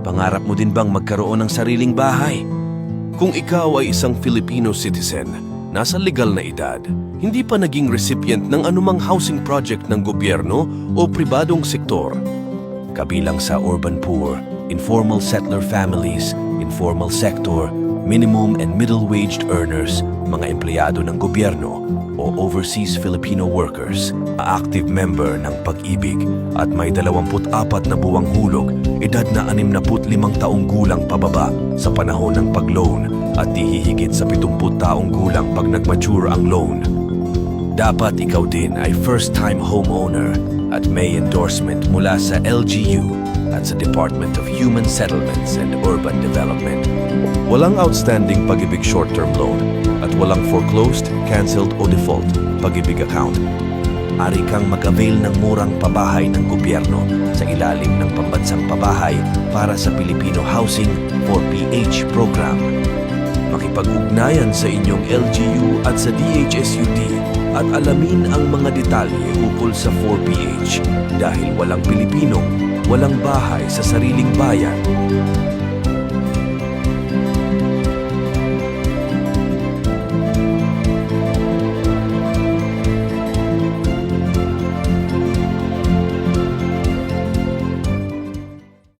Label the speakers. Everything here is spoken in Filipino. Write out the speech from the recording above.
Speaker 1: Pangarap mo din bang magkaroon ng sariling bahay? Kung ikaw ay isang Filipino citizen, nasa legal na edad, hindi pa naging recipient ng anumang housing project ng gobyerno o pribadong sektor, kabilang sa urban poor, informal settler families, informal sector, minimum and middle-waged earners, mga empleyado ng gobyerno o overseas Filipino workers, active member ng pag-ibig at may 24 na buwang hulog, edad na 65 taong gulang pababa sa panahon ng pag-loan at di hihigit sa 70 taong gulang pag nag-mature ang loan. Dapat ikaw din ay first-time homeowner at may endorsement mula sa LGU at sa Department of Human Settlements and Urban Development. Walang outstanding pag-ibig short-term loan at walang foreclosed, cancelled o default pag-ibig account. Ari kang mag-avail ng murang pabahay ng gobyerno sa ilalim ng pambansang pabahay para sa Filipino Housing for PH program makipag-ugnayan sa inyong LGU at sa DHSUD at alamin ang mga detalye ukol sa 4PH dahil walang Pilipino, walang bahay sa sariling bayan.